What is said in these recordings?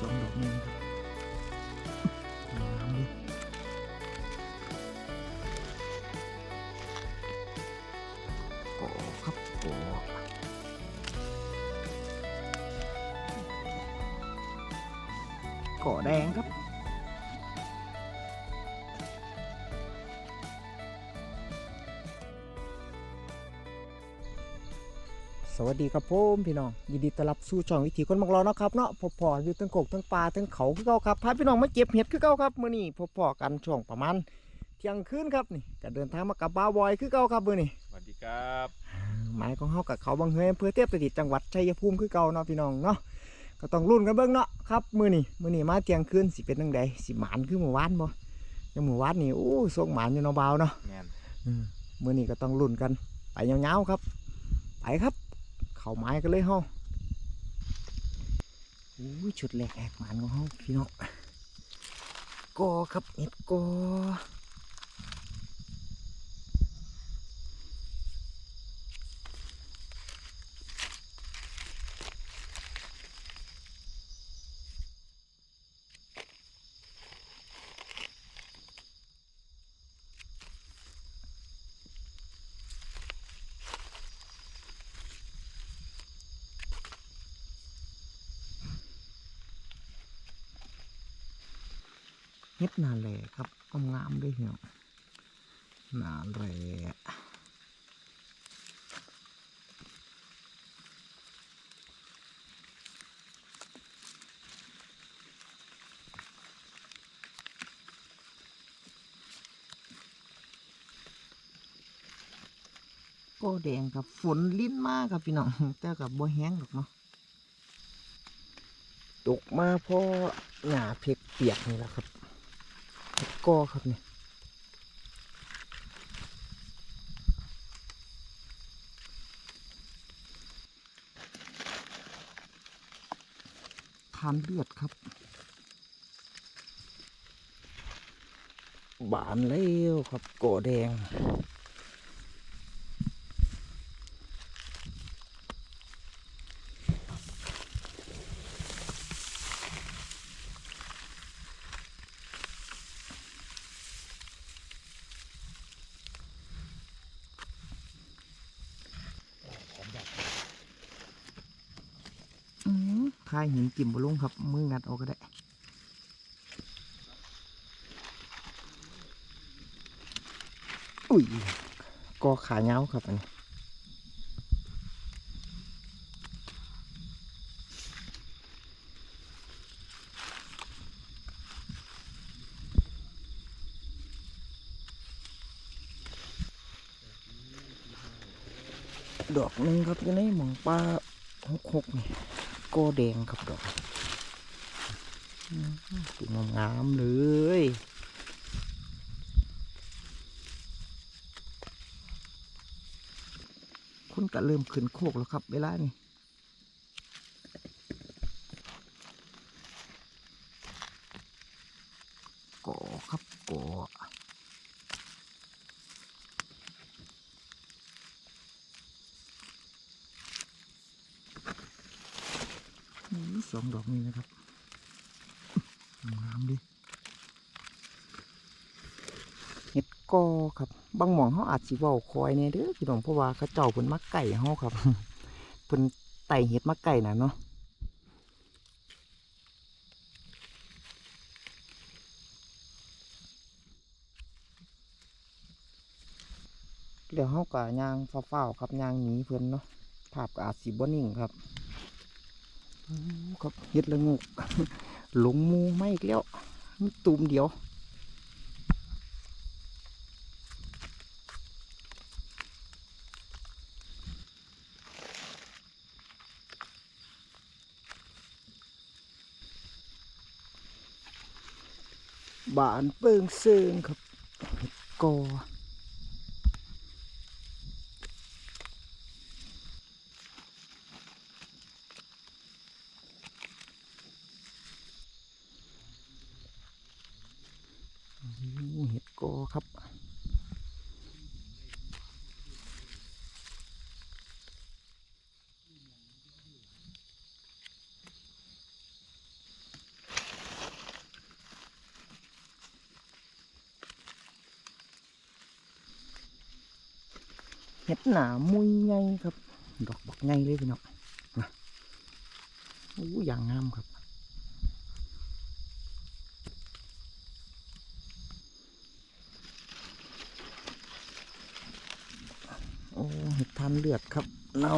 สองดอกนี่ครับงา วัสดีครับผมพี่น้องยินดีต้อนรับสู่ช่องวิถีคนมักรอเนาะครับเนาะพบพออยู่ทั้งกกทั้งปลาทั้งเขาคือเก่าครับพาพี่น้องมาเก็บเห็ดคือเก่าครับมื้อนี้พบพอกันช่วงประมาณเที่ยงคืนครับนี่ก็เดินทางมากับบ้าวบอยคือเก่าครับมื้อนี้สวัสดีครับหมายของเฮากับเขาบางเฮยอำเภอเทพสถิตจังหวัดชัยภูมิคือเก่าเนาะพี่น้องเนาะก็ต้องรุ่นกันเบิ่งเนาะครับมื้อนี้มื้อนี้มาเที่ยงคืนสิเป็นจังไดสิหมานคือเมื่อวานบ่ยังเมื่อวานนี่โอ้ส่งหมานอยู่เนาะบ่าวเนาะแมนอืมมื้อนี้ก็ต้องลุ้นกันไปยาวๆครับ ไปครับ เขาไม้กันเลยเฮาอู้ยชุดแรกแหกมันของเฮาพี่น้องกอครับเห็ดก เห็ดนาแหล่ครับงามๆเลยพี่น้องนาแหล่ก็แดงกับฝนลิ้นมากครับพี่น้องแต่กับบ่แห้งหรอกเนาะตกมาเพราะหญ้าเพกเปียกนี่แหละครับ กอครับเนี่ยทานเลือดครับ บานแล้วครับกอแดง อื มทายหินกิ่มบลุงครับ มืองัดออกก็ได้อุ้ยกอขาเงาครับอันนี้ดอกหนึงครับอยู่ในหมองปลาหกหกนี่ กอแดงครับดอกสวยงามเลยคนก็เริ่มขึ้นโคกแล้วครับ เวลานี่ก่อครับก่ออืม สองดอกนี้นะครับงามดิเห็ดกอครับบางหมองเขาอาจสิเว้าคอยเนี่ยเด้อพี่น้องเพราะว่าเขาเจ้าเพิ่นมักไก่เฮาครับเพิ่นไต่เห็ดมักไก่น่ะเนาะแล้วเฮาก็ย่างฟ้าๆครับยางหนีเพิ่อนเนาะภาพก็อาจสิบ่นิ่งครับ ครับเฮ็ดละงกหลงมูไม่อีกแล้วมีตูมเดียวบานเปิงเซิงครับกอ โกครับ เห็ดหนามุ้ยไงครับ ดอกบักไงเลยพี่น้องนะอู้อย่างงามครับ เลือดครับเนา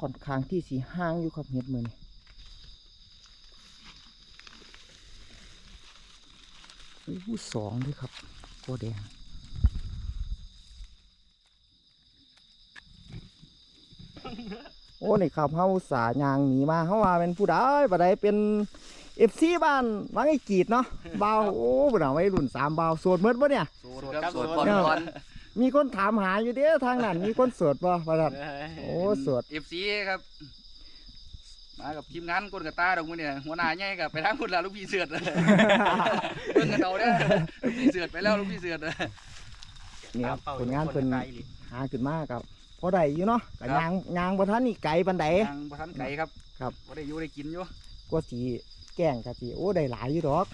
ค่อนข้างที่สีห้างอยู่ครับเห็ดมือนี่โอ้โหสองด้วยครับกัวแดงโอ้นี่ครับเฮาอุตสาห์ยางหนีมาเฮาว่าเป็นผู้ใดบ่ได้เป็นเอฟซีบ้านวังไอ้กีดเนาะเบาวโอ้บ่น่าไว้รุ่นสามเบาวโสดเมดบ่เนี่ยสูตรครับสูสูตตรรก่อนเนี่ยก่อน มีคนถามหาอยู่เด้ทางนั้นมีคนโสดบ่ว่าซั่นโอ้โสดเอฟซีครับ มากับทีมงานกนกระตาดอกมือเนี่ยหัวหน้าใหญ่กับไปทางคุณล่ะลูกพี่เสือดเบิ่งกันเอาเด้อลูกพี่เสือดไปแล้วลูกพี่เสือด นี่ครับผลงานเพิ่นหาขึ้นมาครับพอได้อยู่เนาะก็ยางยางบ่ทันนี่ไกลปานใด ทางประทันไก่ครับครับบ่ได้อยู่ได้กินอยู่ก็สิแกล้งก็สิโอ้ได้หลายอยู่ดอก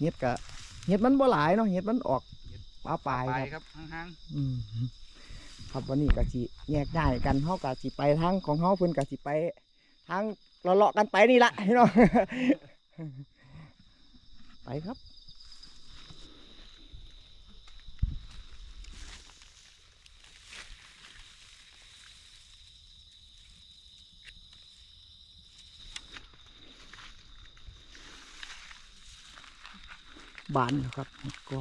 เฮ็ดก็เฮ็ดมันบ่หลายเนาะเฮ็ดมันออก ปลาปลายไปครับ ครับห่างอืมครับวันนี้ก็สิแยกย้ายกันเฮาก็สิไปทางของเฮาเพิ่นก็สิไปทางเลาะๆกันไปนี่ละพี่น้องไปครับบานแล้วครับก็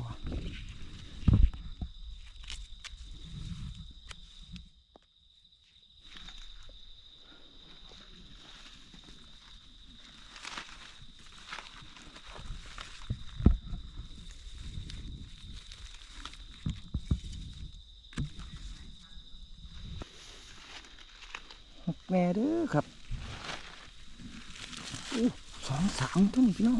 แม่เด้อครับอสองสามทุ่นพี่น้อง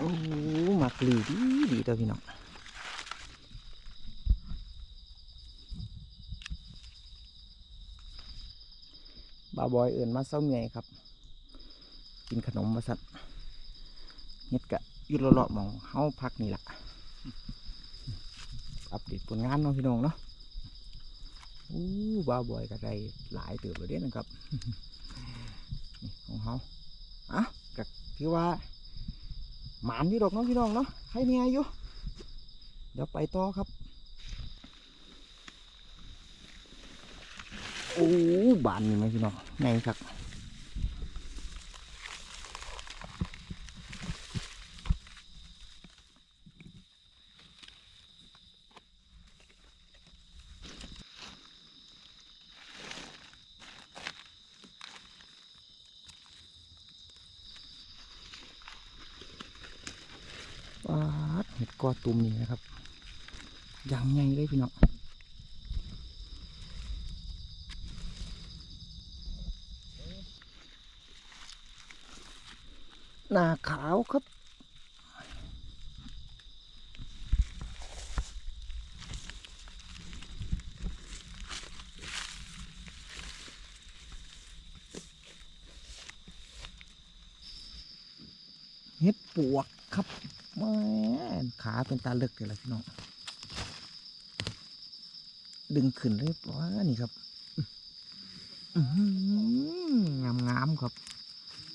โอ้หมักหลีดีดีตัวพี่น้องบาบอยเอื่นมาเศร้าเมียครับ กินขนมมาสัตว์เฮ็ดกะยุดเลาะๆมองเฮาพักนี่แหละอัปเดตผลงานเนาะพี่น้องเนาะอู้บาบอยก็ได้หลายเติบเลยเด้นะครับของเฮาอะก็ถือว่า หมานอยู่ดอกน้องพี่น้องเนาะให้เนี่ยอยู่เดี๋ยวไปต่อครับ โอ้บานนี่ไหมพี่น้องไงครับปาดเห็ดกอตุ่มนี่นะครับอย่างไงเลยพี่น้อง หน้าขาวครับ เห็ดปวกครับแม่ขาเป็นตาเลึกเลยล่ะพี่น้อง ดึงขึ้นเลยว่านี่ครับงามงามๆครับ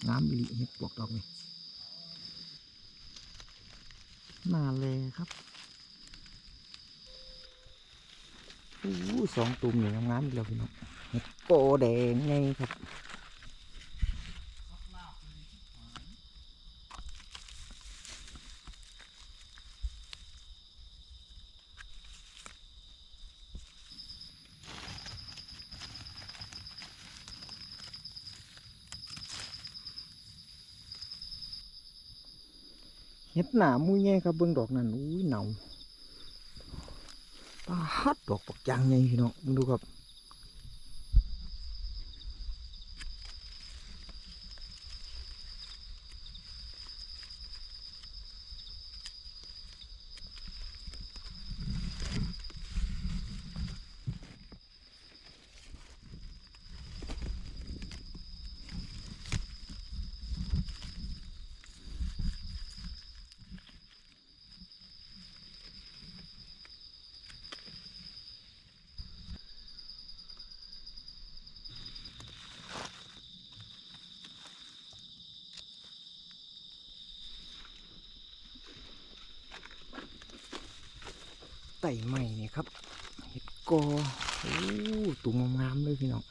งามอีหลีเห็ดปวกดอกนี่ น่าเลยครับอู้สองตุ่มนี่งามๆอีกแล้วพี่น้องโกแดงไงครับ ดหนามุ้ยแย่ครับเบิ่งดอกนั่นอุ้ยหนาปาฮัดดอกปักยางไงพี่น้องมึงดูครับ ต่ใหม่นี่ครับเห็ดกอโอ้ตุ่มงามๆเลยพี่น้อง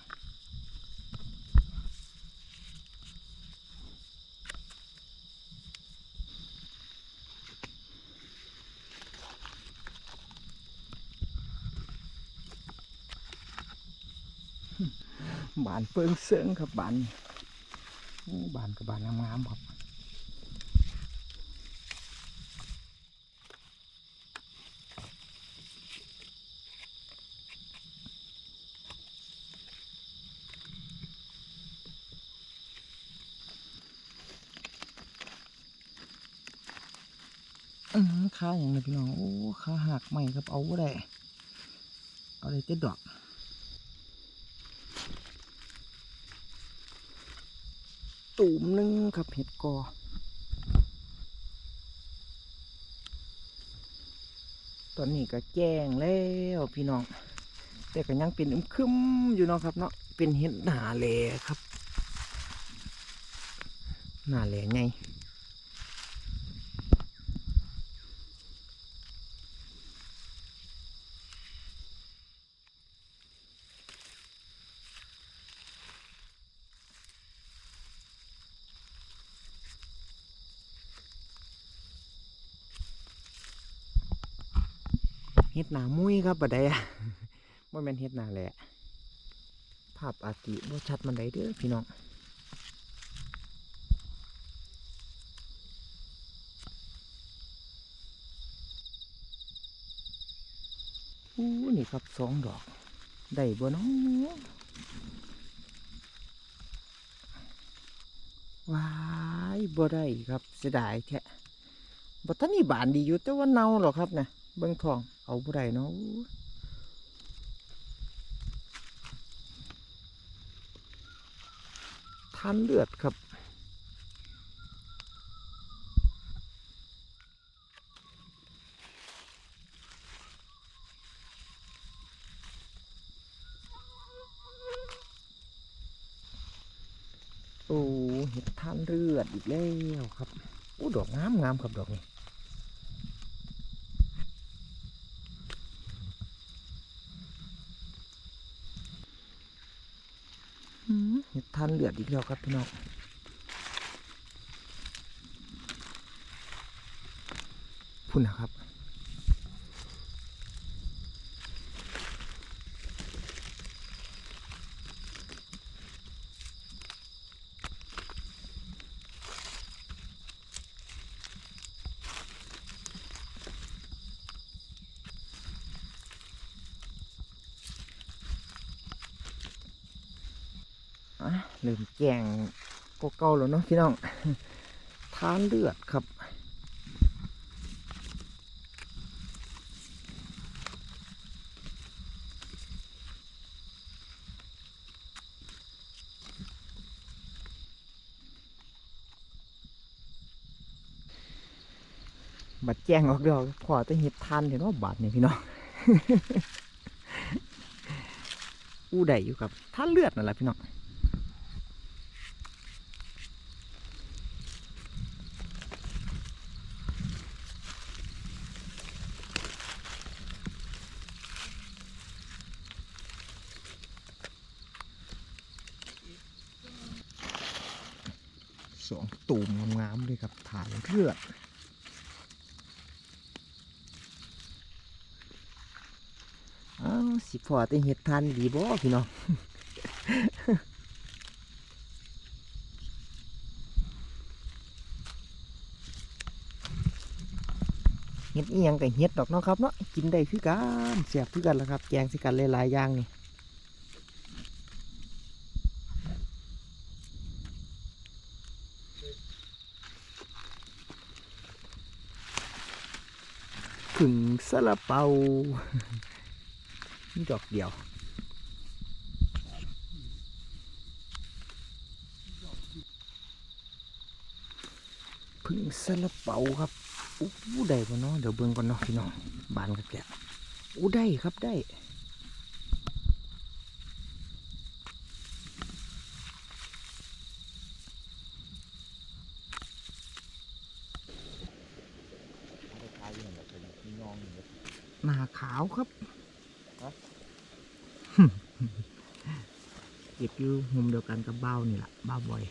บานเปิงเสิงครับบานบานกับบานงามๆครับ ขาอย่างนี้พี่น้อง โอ้ขาหักใหม่ครับเอาได้ เอาได้แต่ดอกตูมหนึงครับเห็ดกอตอนนี้ก็แจ้งแล้วพี่น้อง แต่ก็ยังเป็นอึมครึมอยู่เนาะครับเนาะเป็นเห็ดหนาแหลครับ หนาแหลไง ดหนามุ้ยครับบัดใดอะบ่แม่นเฮ็ดหนาแหละภาพอาจสิบ่ชัดมันใดเด้อพี่น้องอู้นี่ครับสองดอก ได้บ่น้องว้ายบ่ได้ครับเสียดายแท้บ่ทันนี่บานดีอยู่แต่ว่าเน่าหรอกครับนะเบิ่งทอง เอาบ่ได้เนาะอู้ทานเลือดครับโอ้เห็ดทานเลือดอีกแล้วครับโอ้ดอกงามงามครับดอกนี้ อืมเห็ด ท่านเลือดอีกแล้วครับพี่น้องพุ่นนะครับ เริ่มแกงก็เก่าแล้วเนาะพี่น้องทานเลือดครับบัดแจ้งออกเดียวพอจะเห็ดทานเห็นว่าบาดเนี่ยพี่น้อง อู้ได้อยู่ครับท่านเลือดนั่นแหละพี่น้องสองตูมงามเลยครับถ่ายเลือดอ้าวสิพอแต่เห็ดทานดีบ่พี่น้องเฮ็ดอีหยังกับเฮ็ดดอกเนาะครับเนาะกินได้คือกันเสียบคือกันแล้วครับ แกงสิกันหลายๆอย่างนี่ ผึ่งซาลาเปานี่ดอกเดียวพึ่งซาลาเปาครับอู้ได้ปะเนาะเดี๋ยวเบิ่งก่อนเนาะพี่น้องบานกับแกะอู้ได้ครับได้ หน้า ขาวครับเก็บอยู่มุมเดียวกันกับเบ้านี่แหละเบ้าบ่อย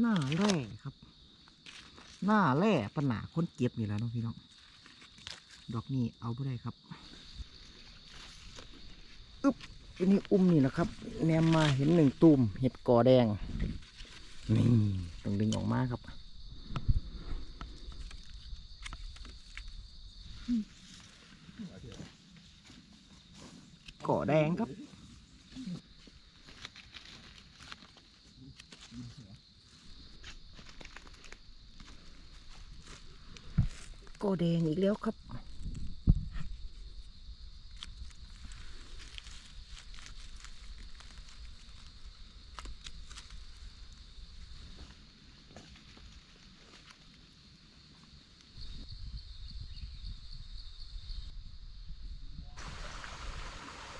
หน้าแร่ครับ หน้าแร่ปัญหาคนเก็บนี่แหล้วน้องพี่น้อง ดอกนี้เอาไปได้ครับอึ๊บอันนี้อุ้มนี่นะครับ แนมมาเห็นหนึ่งตุ่มเห็ดกอแดง นี่ต้องดึงออกมาครับก่อแดงครับ ก่อแดงอีกแล้วครับ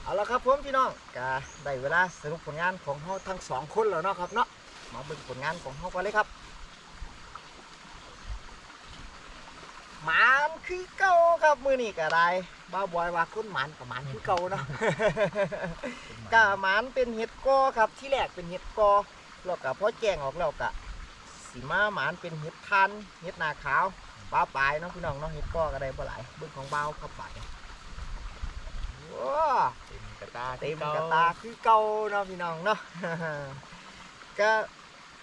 เอาละครับผมพี่น้องก็ได้เวลาสรุปผลงานของเราทั้งสองคนแล้วเนาะครับเนาะมาเบิ่งผลงานของเรากันเลยครับ หมานคือเก่าครับมือนี่ก็ได้บ้าวบอยว่าคุณหมานกับหมานคือเก่าเนาะก็หมานเป็นเห็ดกอครับที่แรกเป็นเห็ดกอแล้วก็พอแจ้งออกแล้วก็สีมาหมานเป็นเห็ดทันเห็ดนาขาวบ้าวปลายเนาะพี่น้องเนาะเห็ดกอก็ได้บ่หลายเบิ่งของบ้าวเข้าไปว้ากระตาเต็มกระตาคือเก่าเนาะพี่น้องเนาะก็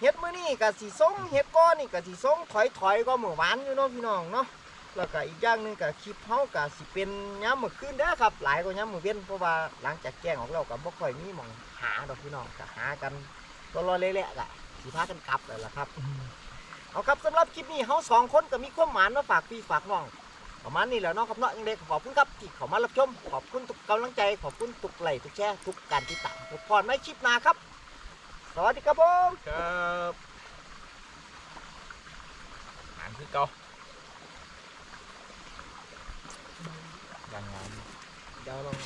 เฮ็ดมื้อนี้ก็สิส่งเฮ็ดก้อนนี่ก็สิส่งถอยถอยๆก็เมื่อวานอยู่เนาะพี่น้องเนาะ แล้วก็อีกอย่างหนึงก็คลิปเฮาก็สิเป็นยามมื้อคืนเด้อครับ หลายกว่ายามมื้อเว้นเพราะว่าหลังจากแจ้งออกแล้วก็บ่ค่อยมีหม่องหาดอกพี่น้องก็หากันรอๆเละๆก็สิพากันกลับแล้วล่ะครับ เอาครับสำหรับคลิปนี้เฮาสองคนก็มีความหมายมาฝากพี่ฝากน้องประมาณนี้แหล้วเนาะครับเนาะยังไงก็ขอบคุณครับที่เข้ามารับชมขอบคุณทุกกำลังใจขอบคุณทุกไลค์ทุกแชร์ทุกการติดตามพบพรไม่คลิปหน้าครับ สวัสดีครับผม ครับหานคือเก่า ยังงามเดี๋ยวลอง